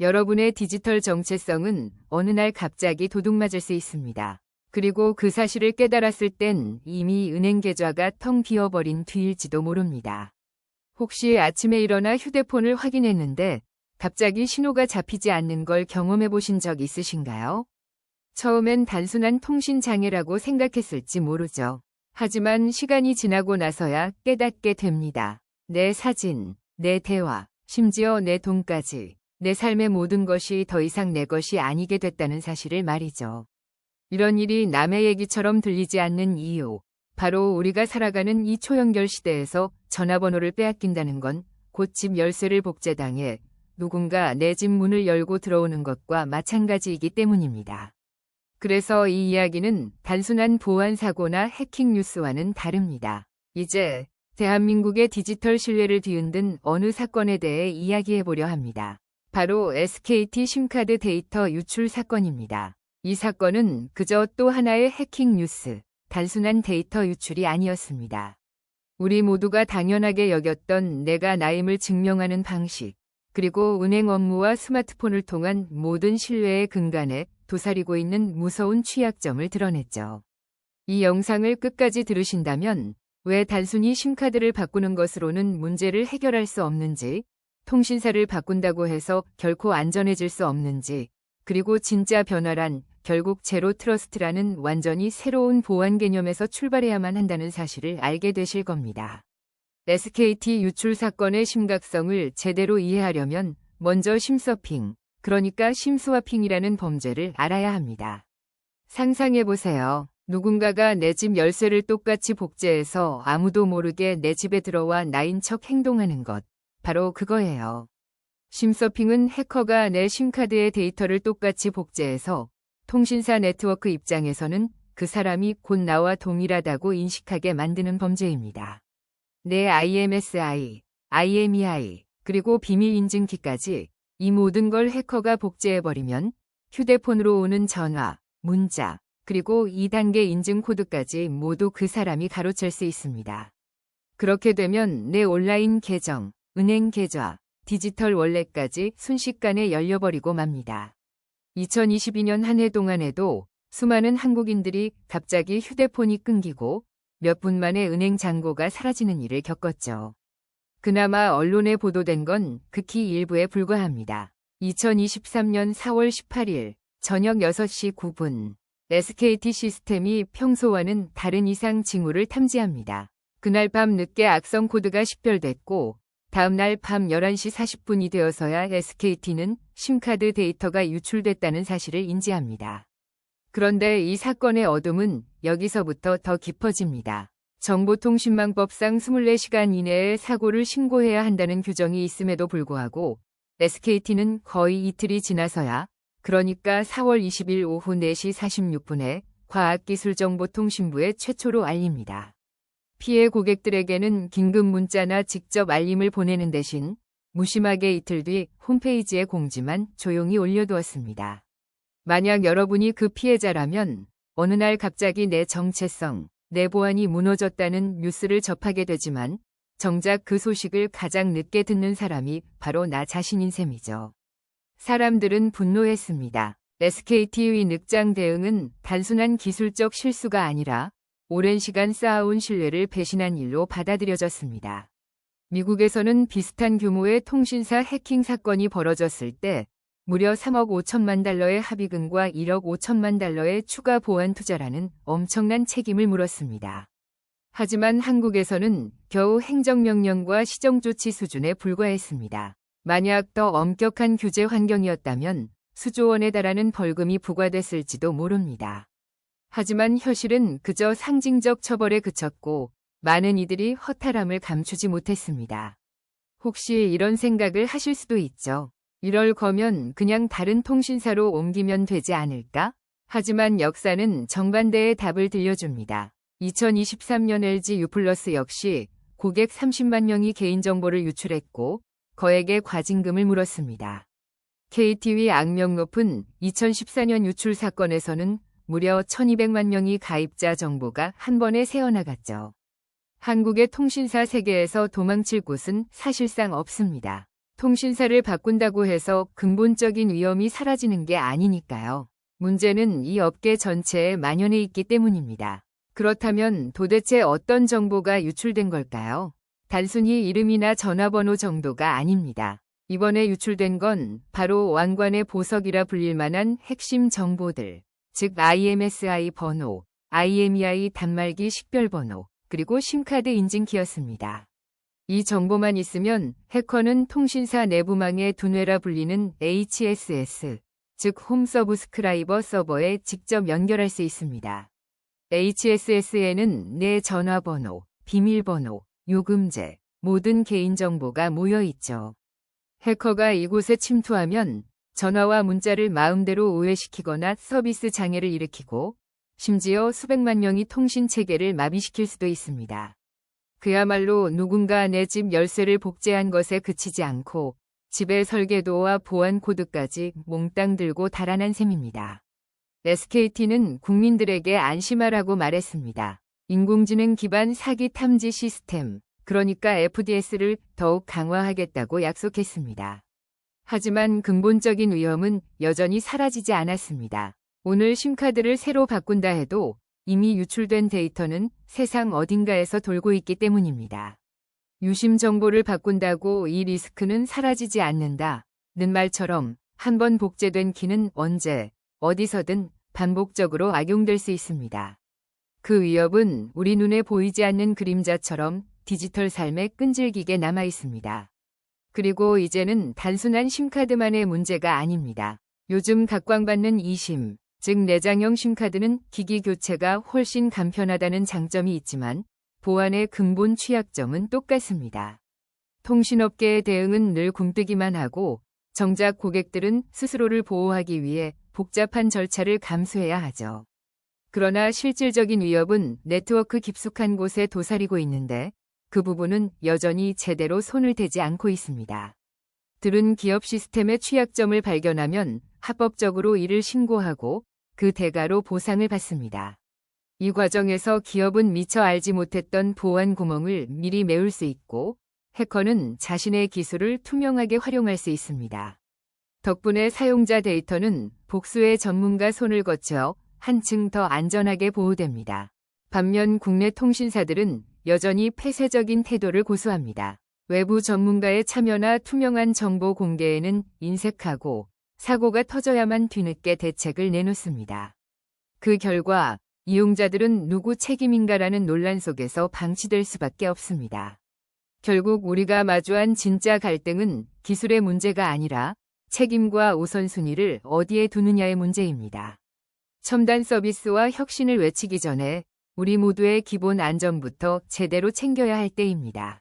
여러분의 디지털 정체성은 어느 날 갑자기 도둑맞을 수 있습니다. 그리고 그 사실을 깨달았을 땐 이미 은행 계좌가 텅 비어버린 뒤일지도 모릅니다. 혹시 아침에 일어나 휴대폰을 확인했는데 갑자기 신호가 잡히지 않는 걸 경험해 보신 적 있으신가요? 처음엔 단순한 통신 장애라고 생각했을지 모르죠. 하지만 시간이 지나고 나서야 깨닫게 됩니다. 내 사진, 내 대화, 심지어 내 돈까지 내 삶의 모든 것이 더 이상 내 것이 아니게 됐다는 사실을 말이죠. 이런 일이 남의 얘기처럼 들리지 않는 이유, 바로 우리가 살아가는 이 초연결 시대에서 전화번호를 빼앗긴다는 건 곧 집 열쇠를 복제당해 누군가 내 집 문을 열고 들어오는 것과 마찬가지이기 때문입니다. 그래서 이 이야기는 단순한 보안 사고나 해킹 뉴스와는 다릅니다. 이제 대한민국의 디지털 신뢰를 뒤흔든 어느 사건에 대해 이야기해 보려 합니다. 바로 SKT 심카드 데이터 유출 사건입니다. 이 사건은 그저 또 하나의 해킹 뉴스, 단순한 데이터 유출이 아니었습니다. 우리 모두가 당연하게 여겼던 내가 나임을 증명하는 방식, 그리고 은행 업무와 스마트폰을 통한 모든 신뢰의 근간에 도사리고 있는 무서운 취약점을 드러냈죠. 이 영상을 끝까지 들으신다면 왜 단순히 심카드를 바꾸는 것으로는 문제를 해결할 수 없는지, 통신사를 바꾼다고 해서 결코 안전해질 수 없는지, 그리고 진짜 변화란 결국 제로 트러스트라는 완전히 새로운 보안 개념에서 출발해야만 한다는 사실을 알게 되실 겁니다. SKT 유출 사건의 심각성을 제대로 이해하려면 먼저 심서핑, 그러니까 심스와핑이라는 범죄를 알아야 합니다. 상상해보세요. 누군가가 내 집 열쇠를 똑같이 복제해서 아무도 모르게 내 집에 들어와 나인 척 행동하는 것. 바로 그거예요. 심서핑은 해커가 내 심카드의 데이터를 똑같이 복제해서 통신사 네트워크 입장에서는 그 사람이 곧 나와 동일하다고 인식하게 만드는 범죄입니다. 내 IMSI, IMEI, 그리고 비밀 인증키까지 이 모든 걸 해커가 복제해버리면 휴대폰으로 오는 전화, 문자, 그리고 2단계 인증 코드까지 모두 그 사람이 가로챌 수 있습니다. 그렇게 되면 내 온라인 계정, 은행 계좌, 디지털 원래까지 순식간에 열려버리고 맙니다. 2022년 한 해 동안에도 수많은 한국인들이 갑자기 휴대폰이 끊기고 몇 분 만에 은행 잔고가 사라지는 일을 겪었죠. 그나마 언론에 보도된 건 극히 일부에 불과합니다. 2023년 4월 18일 저녁 6시 9분 SKT 시스템이 평소와는 다른 이상 징후를 탐지합니다. 그날 밤 늦게 악성 코드가 식별됐고 다음날 밤 11시 40분이 되어서야 SKT는 심카드 데이터가 유출됐다는 사실을 인지합니다. 그런데 이 사건의 어둠은 여기서부터 더 깊어집니다. 정보통신망법상 24시간 이내에 사고를 신고해야 한다는 규정이 있음에도 불구하고 SKT는 거의 이틀이 지나서야 그러니까 4월 20일 오후 4시 46분에 과학기술정보통신부에 최초로 알립니다. 피해 고객들에게는 긴급 문자나 직접 알림을 보내는 대신 무심하게 이틀 뒤 홈페이지에 공지만 조용히 올려두었습니다. 만약 여러분이 그 피해자라면 어느 날 갑자기 내 정체성, 내 보안이 무너졌다는 뉴스를 접하게 되지만 정작 그 소식을 가장 늦게 듣는 사람이 바로 나 자신인 셈이죠. 사람들은 분노했습니다. SKT의 늑장 대응은 단순한 기술적 실수가 아니라 오랜 시간 쌓아온 신뢰를 배신한 일로 받아들여졌습니다. 미국에서는 비슷한 규모의 통신사 해킹 사건이 벌어졌을 때 무려 3억 5천만 달러의 합의금과 1억 5천만 달러의 추가 보안 투자라는 엄청난 책임을 물었습니다. 하지만 한국에서는 겨우 행정명령과 시정조치 수준에 불과했습니다. 만약 더 엄격한 규제 환경이었다면 수조 원에 달하는 벌금이 부과됐을지도 모릅니다. 하지만 현실은 그저 상징적 처벌에 그쳤고 많은 이들이 허탈함을 감추지 못했습니다. 혹시 이런 생각을 하실 수도 있죠. 이럴 거면 그냥 다른 통신사로 옮기면 되지 않을까? 하지만 역사는 정반대의 답을 들려줍니다. 2023년 LG U+ 역시 고객 30만 명이 개인정보를 유출했고 거액의 과징금을 물었습니다. KT의 악명 높은 2014년 유출 사건에서는 무려 1200만 명이 가입자 정보가 한 번에 새어나갔죠. 한국의 통신사 세계에서 도망칠 곳은 사실상 없습니다. 통신사를 바꾼다고 해서 근본적인 위험이 사라지는 게 아니니까요. 문제는 이 업계 전체에 만연해 있기 때문입니다. 그렇다면 도대체 어떤 정보가 유출된 걸까요? 단순히 이름이나 전화번호 정도가 아닙니다. 이번에 유출된 건 바로 왕관의 보석이라 불릴 만한 핵심 정보들, 즉 IMSI 번호, IMEI 단말기 식별번호, 그리고 심카드 인증 키였습니다. 이 정보만 있으면 해커는 통신사 내부망의 두뇌라 불리는 HSS, 즉 홈 서브스크라이버 서버에 직접 연결할 수 있습니다. HSS에는 내 전화번호, 비밀번호, 요금제, 모든 개인정보가 모여 있죠. 해커가 이곳에 침투하면 전화와 문자를 마음대로 오해시키거나 서비스 장애를 일으키고 심지어 수백만 명이 통신 체계를 마비시킬 수도 있습니다. 그야말로 누군가 내 집 열쇠를 복제한 것에 그치지 않고 집의 설계도와 보안 코드까지 몽땅 들고 달아난 셈입니다. SKT는 국민들에게 안심하라고 말했습니다. 인공지능 기반 사기 탐지 시스템, 그러니까 FDS를 더욱 강화하겠다고 약속했습니다. 하지만 근본적인 위험은 여전히 사라지지 않았습니다. 오늘 심카드를 새로 바꾼다 해도 이미 유출된 데이터는 세상 어딘가에서 돌고 있기 때문입니다. 유심 정보를 바꾼다고 이 리스크는 사라지지 않는다. 는 말처럼 한 번 복제된 키는 언제, 어디서든 반복적으로 악용될 수 있습니다. 그 위협은 우리 눈에 보이지 않는 그림자처럼 디지털 삶에 끈질기게 남아 있습니다. 그리고 이제는 단순한 심카드만의 문제가 아닙니다. 요즘 각광받는 2심, 즉 내장형 심카드는 기기 교체가 훨씬 간편하다는 장점이 있지만 보안의 근본 취약점은 똑같습니다. 통신업계의 대응은 늘 굼뜨기만 하고 정작 고객들은 스스로를 보호하기 위해 복잡한 절차를 감수해야 하죠. 그러나 실질적인 위협은 네트워크 깊숙한 곳에 도사리고 있는데 그 부분은 여전히 제대로 손을 대지 않고 있습니다. 들은 기업 시스템의 취약점을 발견하면 합법적으로 이를 신고하고 그 대가로 보상을 받습니다. 이 과정에서 기업은 미처 알지 못했던 보안 구멍을 미리 메울 수 있고 해커는 자신의 기술을 투명하게 활용할 수 있습니다. 덕분에 사용자 데이터는 복수의 전문가 손을 거쳐 한층 더 안전하게 보호됩니다. 반면 국내 통신사들은 여전히 폐쇄적인 태도를 고수합니다. 외부 전문가의 참여나 투명한 정보 공개에는 인색하고 사고가 터져야만 뒤늦게 대책을 내놓습니다. 그 결과 이용자들은 누구 책임인가라는 논란 속에서 방치될 수밖에 없습니다. 결국 우리가 마주한 진짜 갈등은 기술의 문제가 아니라 책임과 우선순위를 어디에 두느냐의 문제입니다. 첨단 서비스와 혁신을 외치기 전에 우리 모두의 기본 안전부터 제대로 챙겨야 할 때입니다.